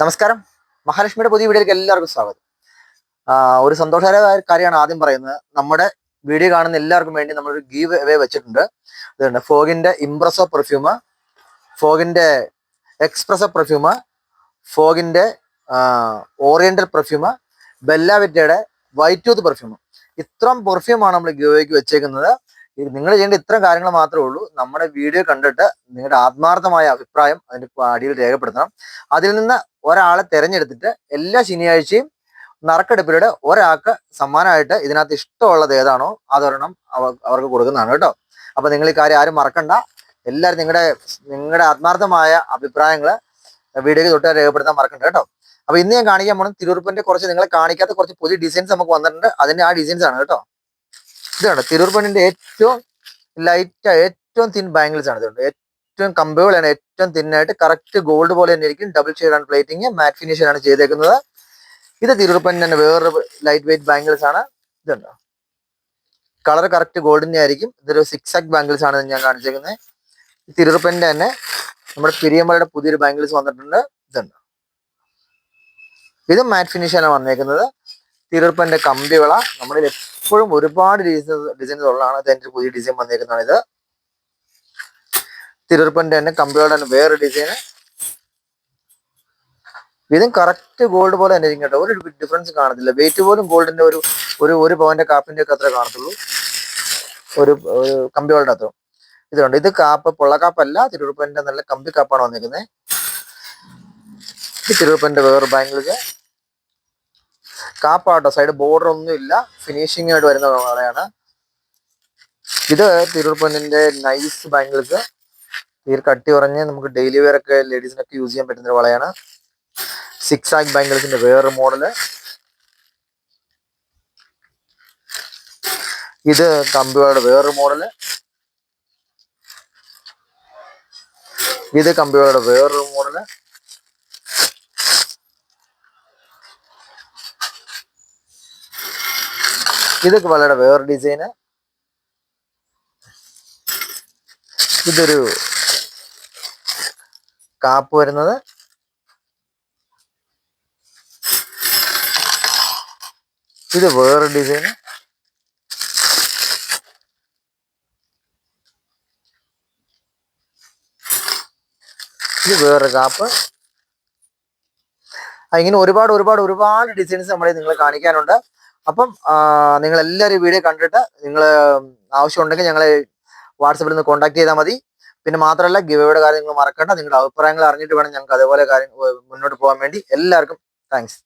നമസ്കാരം. മഹാലക്ഷ്മിയുടെ പുതിയ വീഡിയോയിലേക്ക് എല്ലാവർക്കും സ്വാഗതം. ഒരു സന്തോഷകരമായ കാര്യമാണ് ആദ്യം പറയുന്നത്. നമ്മുടെ വീഡിയോ കാണുന്ന എല്ലാവർക്കും വേണ്ടി നമ്മളൊരു ഗീവ് അവേ വെച്ചിട്ടുണ്ട് ഇതുണ്ട് ഫോഗിന്റെ ഇംപ്രസോ പെർഫ്യൂമ് ഫോഗിന്റെ എക്സ്പ്രസോ പെർഫ്യൂമ് ഫോഗിന്റെ ഓറിയന്റൽ പെർഫ്യൂമ് ബെല്ലാവിറ്റയുടെ വൈറ്റ് ടൂത്ത് പെർഫ്യൂം ഇത്രയും പെർഫ്യൂമാണ് നമ്മൾ ഗീവയ്ക്ക് വെച്ചേക്കുന്നത്. നിങ്ങൾ ചെയ്യേണ്ട ഇത്രയും കാര്യങ്ങൾ മാത്രമേ ഉള്ളൂ. നമ്മുടെ വീഡിയോ കണ്ടിട്ട് നിങ്ങളുടെ ആത്മാർത്ഥമായ അഭിപ്രായം അതിന്റെ അടിയിൽ രേഖപ്പെടുത്തണം. അതിൽ നിന്ന് ഒരാളെ തിരഞ്ഞെടുത്തിട്ട് എല്ലാ ശനിയാഴ്ചയും നറുക്കെടുപ്പിലൂടെ ഒരാൾക്ക് സമ്മാനമായിട്ട് ഇതിനകത്ത് ഇഷ്ടമുള്ളത് ഏതാണോ അതൊരെണ്ണം അവ- അവർക്ക് കൊടുക്കുന്നതാണ് കേട്ടോ. അപ്പൊ നിങ്ങൾ ഈ കാര്യം ആരും മറക്കണ്ട. എല്ലാവരും നിങ്ങളുടെ നിങ്ങളുടെ ആത്മാർത്ഥമായ അഭിപ്രായങ്ങൾ വീഡിയോയ്ക്ക് തൊട്ട് രേഖപ്പെടുത്താൻ മറക്കണ്ട കേട്ടോ. അപ്പൊ ഇന്ന് ഞാൻ കാണിക്കാൻ പോകണം തിരുവുറുപ്പിന്റെ കുറച്ച് നിങ്ങളെ കാണിക്കാത്ത കുറച്ച് പുതിയ ഡിസൈൻസ് നമുക്ക് വന്നിട്ടുണ്ട്. അതിന്റെ ആ ഡിസൈൻസ് ആണ് കേട്ടോ. ഇതാണ് തിരൂർ പണിന്റെ ഏറ്റവും ലൈറ്റ് ഏറ്റവും തിൻ ബാംഗിൾസ് ആണ് ഇതുണ്ട് ഏറ്റവും കമ്പബിൾ ആണ് ഏറ്റവും തിന്നായിട്ട് കറക്റ്റ് ഗോൾഡ് പോലെ തന്നെ ഇരിക്കും ഡബിൾ ഷെയ്ഡ് ആണ് പ്ലേറ്റിംഗ് മാറ്റ് ഫിനിഷ് ആണ് ചെയ്തേക്കുന്നത്. ഇത് തിരൂർ പണി തന്നെ വേറൊരു ലൈറ്റ് വെയിറ്റ് ബാംഗിൾസ് ആണ് ഇതുണ്ടോ കളർ കറക്റ്റ് ഗോൾഡിന്റെ ആയിരിക്കും. ഇതൊരു സിക്സ് ആക്ക് ബാംഗിൾസ് ആണ് ഞാൻ കാണിച്ചേക്കുന്നത് തിരൂർ പണിന്റെ തന്നെ നമ്മുടെ പിരിയമ്പലയുടെ പുതിയൊരു ബാംഗിൾസ് വന്നിട്ടുണ്ട് ഇതുണ്ട് ഇത് മാറ്റ് ഫിനിഷാണ് വന്നേക്കുന്നത്. തിരൂർപ്പന്റെ കമ്പിവിള നമ്മുടെ എപ്പോഴും ഒരുപാട് ഡിസൈൻസ് ഉള്ളതാണ്. അതിന്റെ പുതിയ ഡിസൈൻ വന്നിരിക്കുന്നതാണ് ഇത്. തിരുറുപ്പന്റെ തന്നെ തന്നെ വേറെ ഡിസൈൻ ഇതും കറക്റ്റ് ഗോൾഡ് പോലെ തന്നെ ഇരിക്കും കേട്ടോ. ഒരു ഡിഫറൻസ് കാണത്തില്ല. വെയിറ്റ് പോലും ഗോൾഡിന്റെ ഒരു ഒരു ഒരു പവന്റെ കാപ്പിന്റെ ഒക്കെ അത്ര കാണത്തുള്ളൂ. ഒരു കമ്പികളുടെ അത്ര. ഇതുണ്ട് ഇത് കാപ്പ് പൊള്ളക്കാപ്പല്ല തിരുറുപ്പന്റെ നല്ല കമ്പി കാപ്പാണ് വന്നിരിക്കുന്നത് ഇത് തിരുറുപ്പന്റെ വേറെ ബാംഗിൾസ് കാപ്പാട്ടോ സൈഡ് ബോർഡർ ഒന്നും ഇല്ല ഫിനിഷിംഗ് ആയിട്ട് വരുന്ന വളയാണ് ഇത് തിരുറുപ്പന്നിന്റെ നൈസ് ബാംഗിൾസ് തീർ കട്ടി കുറഞ്ഞ് നമുക്ക് ഡെയിലി വെയർ ഒക്കെ ലേഡീസിനൊക്കെ യൂസ് ചെയ്യാൻ പറ്റുന്ന ഒരു വളയാണ്. സിക്സ് ആക് ബാംഗിൾസിന്റെ വേറൊരു മോഡൽ ഇത് കമ്പികളുടെ വേറൊരു മോഡൽ ഇത് കമ്പികളുടെ വേറൊരു മോഡൽ ഇതൊക്കെ വളരെ വേറെ ഡിസൈന് ഇതൊരു കാപ്പ് വരുന്നത്. ഇത് വേറെ ഡിസൈന് ഇത് വേറെ കാപ്പ്. ഇങ്ങനെ ഒരുപാട് ഒരുപാട് ഒരുപാട് ഡിസൈൻസ് നമ്മളെ നിങ്ങൾ കാണിക്കാനുണ്ട്. അപ്പം നിങ്ങൾ എല്ലാവരും വീഡിയോ കണ്ടിട്ട് നിങ്ങൾ ആവശ്യമുണ്ടെങ്കിൽ ഞങ്ങളെ വാട്സപ്പിൽ നിന്ന് കോൺടാക്ട് ചെയ്താൽ മതി. പിന്നെ മാത്രമല്ല ഗിവയുടെ കാര്യം നിങ്ങൾ മറക്കണ്ട. നിങ്ങളുടെ അഭിപ്രായങ്ങൾ അറിഞ്ഞിട്ട് വേണം ഞങ്ങൾക്ക് അതേപോലെ കാര്യം മുന്നോട്ട് പോകാൻ വേണ്ടി. എല്ലാവർക്കും താങ്ക്സ്.